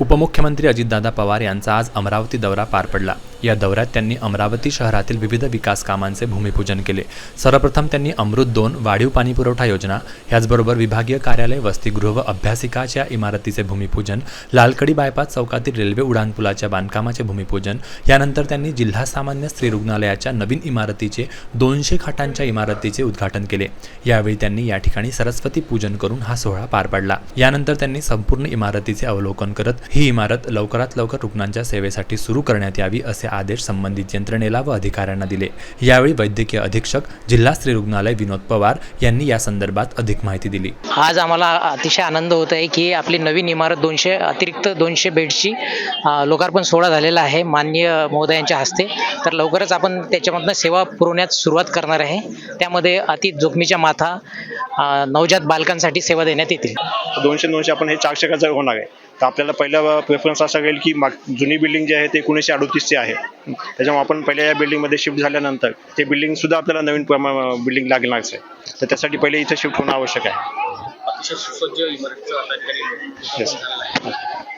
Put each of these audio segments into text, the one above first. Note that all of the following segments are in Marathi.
उपमुख्यमंत्री अजितदादा पवार यांचा आज अमरावती दौरा पार पडला. या दौऱ्यात त्यांनी अमरावती शहरातील विविध विकास कामांचे भूमिपूजन केले. सर्वप्रथम त्यांनी अमृत दोन वाढीव पाणीपुरवठा योजना याचबरोबर विभागीय कार्यालय वसतिगृह व अभ्यासिकाच्या इमारतीचे भूमिपूजन लालकडी बायपास चौकातील रेल्वे उड्डाणपुलाच्या बांधकामाचे भूमिपूजन यानंतर त्यांनी जिल्हा सामान्य स्त्री रुग्णालयाच्या नवीन इमारतीचे दोनशे खाटांच्या इमारतीचे उद्घाटन केले. यावेळी त्यांनी या ठिकाणी सरस्वती पूजन करून हा सोहळा पार पडला. यानंतर त्यांनी संपूर्ण इमारतीचे अवलोकन करत ही इमारत लवकरात लवकर रुग्णांच्या सेवेसाठी सुरू करण्यात यावी असे आदेश संबंधित यंत्रणेला व अधिकाऱ्यांना दिले. यावेळी वैद्यकीय अधीक्षक जिल्हा स्त्री रुग्णालय विनोद पवार यांनी या संदर्भात अधिक माहिती दिली. आज आम्हाला अतिशय आनंद होत आहे की आपली नवीन इमारत दोनशे अतिरिक्त दोनशे बेडची लोकार्पण सोहळा झालेला आहे माननीय महोदयांच्या हस्ते. तर लवकरच आपण त्याच्यामधनं सेवा पुरवण्यात सुरुवात करणार आहे. त्यामध्ये अति जोखमीच्या माथा नवजात बालकांसाठी सेवा देण्यात येतील. दोनशे दोनशे आपण हे चारशेकाचं होणार आहे. तर आपल्याला पहिला प्रेफरन्स असा राहील की माग जुनी बिल्डिंग जी आहे ते एकोणीसशे अडोतीसची आहे. त्याच्यामुळे आपण पहिल्या या बिल्डिंगमध्ये शिफ्ट झाल्यानंतर ते बिल्डिंग सुद्धा आपल्याला नवीन बिल्डिंग लागणारच आहे. तर त्यासाठी पहिले इथे शिफ्ट होणं आवश्यक आहे. Yes.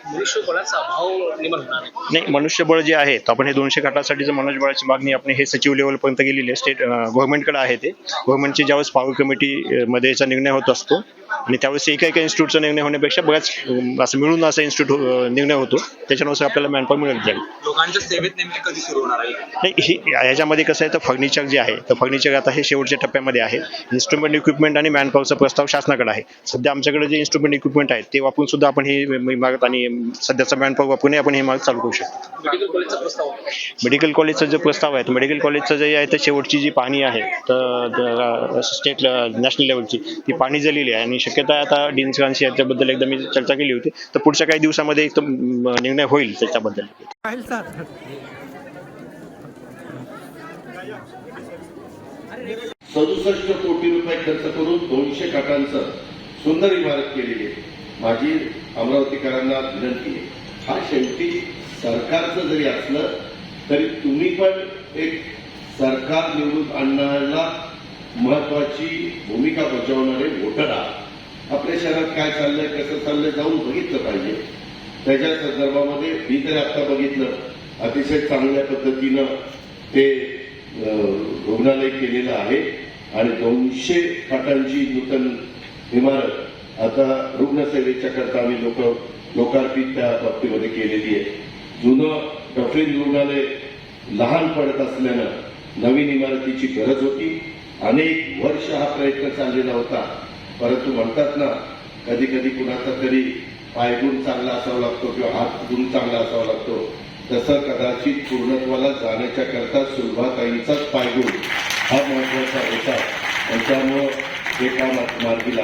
झालेलं आहे मनुष्यबळाचा अभाव निर्माण होणार आहे. नाही मनुष्यबळ जे आहे तर आपण हे दोनशे खाटासाठीचं मनुष्यबळाची मागणी आपण हे सचिव लेवलपर्यंत गेलेली आहे स्टेट गव्हर्नमेंटकडे आहे ते. गव्हर्नमेंटची ज्यावेळेस पॉवर कमिटी मध्ये याचा निर्णय होत असतो आणि त्यावेळेस एका एका इन्स्टिट्यूटचा निर्णय होण्यापेक्षा बऱ्याच असं मिळून असा इन्स्टिट्यूट निर्णय होतो. त्याच्यानुसार आपल्याला मॅनपॉवर मिळत जाईल. लोकांच्या सेवेत नेमकी कधी सुरू होणार आहे? नाही ही ह्याच्यामध्ये कसं आहे तर फर्निचर जे आहे तर फर्निचर आता हे शेवटच्या टप्प्यामध्ये आहे. इन्स्ट्रुमेंट इक्विपमेंट आणि मॅनपॉवरचा प्रस्ताव शासनाकडे आहे. सध्या आमच्याकडे जे इन्स्ट्रुमेंट इक्विपमेंट आहे ते वापरून सुद्धा आपण ही इमारत आणि सध्याचा मॅनपॉवर वापरून आपण ही इमारत चालू करू शकतो. मेडिकल कॉलेजचा प्रस्ताव होता. मेडिकल कॉलेजचा जो प्रस्ताव आहे मेडिकल कॉलेजचं जे आहे तर शेवटची जी पाहणी आहे तर स्टेट नॅशनल लेवलची ती पाहणी झालेली आहे. आणि शक्यता आता डिन्सकांशी याच्याबद्दल एकदा मी चर्चा केली होती तर पुढच्या काही दिवसामध्ये एक निर्णय होईल त्याच्याबद्दल. सदुसष्ट कोटी रुपये खर्च करून दोनशे खाटांचं सुंदर इमारत केलेली आहे. माझी अमरावतीकरांना विनंती आहे हा शेवटी सरकारचं जरी असलं तरी तुम्ही पण एक सरकार निवडून आणण्याला महत्वाची भूमिका बजावणारे वोटर आहात. आपल्या शहरात काय चाललंय कसं चाललंय जाऊन बघितलं पाहिजे. त्याच्या संदर्भामध्ये मी तरी आता बघितलं अतिशय चांगल्या पद्धतीनं ते रुग्णालय केलेलं आहे. आणि दोनशे खाटांची नूतन इमारत आता रुग्णसेवेच्या करता आम्ही लोक लोकार्पित त्या बाबतीमध्ये केलेली आहे. जुनं डफरीन रुग्णालय लहान पडत असल्यानं नवीन इमारतीची गरज होती. अनेक वर्ष हा प्रयत्न चाललेला होता. परंतु म्हणतात ना कधी कधी कुणाचा तरी पायगुण चांगला असावा लागतो किंवा हात गुण चांगला असावा लागतो. तसं कदाचित पूर्णत्वाला जाण्याच्या करता सुलभाताईंचाच पायगुण हा महत्त्वाचा होता. आणि त्यामुळं हे काम मार्गी लागलं.